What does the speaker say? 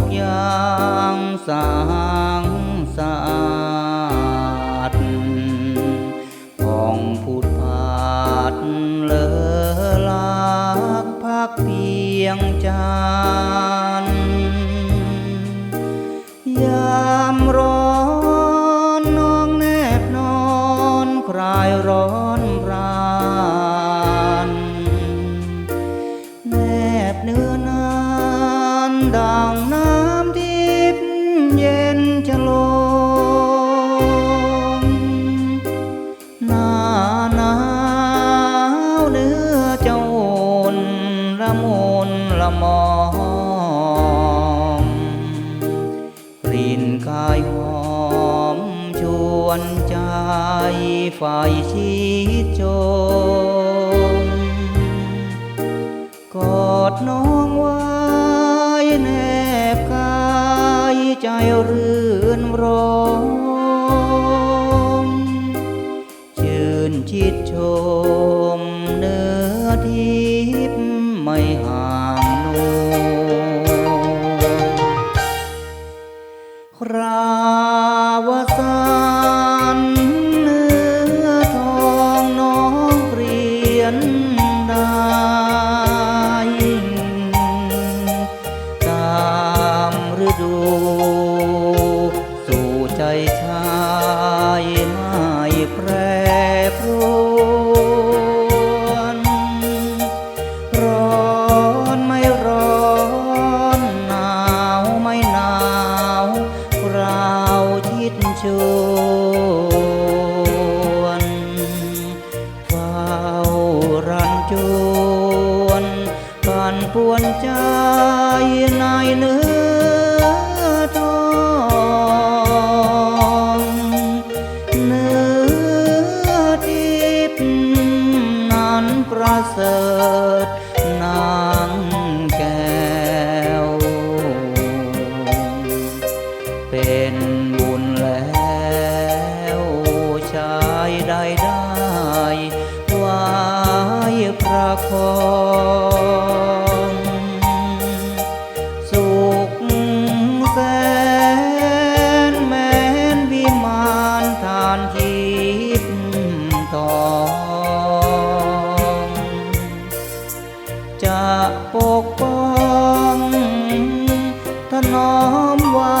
กอย่างสางสะอาดผ่องผุดผาดเลอลักพักเพียงจันทร์ยามร้อนน้องแนบนอนคลายร้อนรานแนบเนื้อนานดัง ละมุนละมองกลิ่นกายหอม ชวนใจฝ่ายชิดชมกอดน้องไว้แนบกายใจรื่นรม ชื่นชิดชม รา วนเฝ้ารันจวนปั่นป่วนใจในเนื้อทองเนื้อทิพนั้นประเสริฐนาง ได้ไว้ประคองสุขแสนแม้นวิมานทานทิพย์ทองจะปกป้องถนอมไว้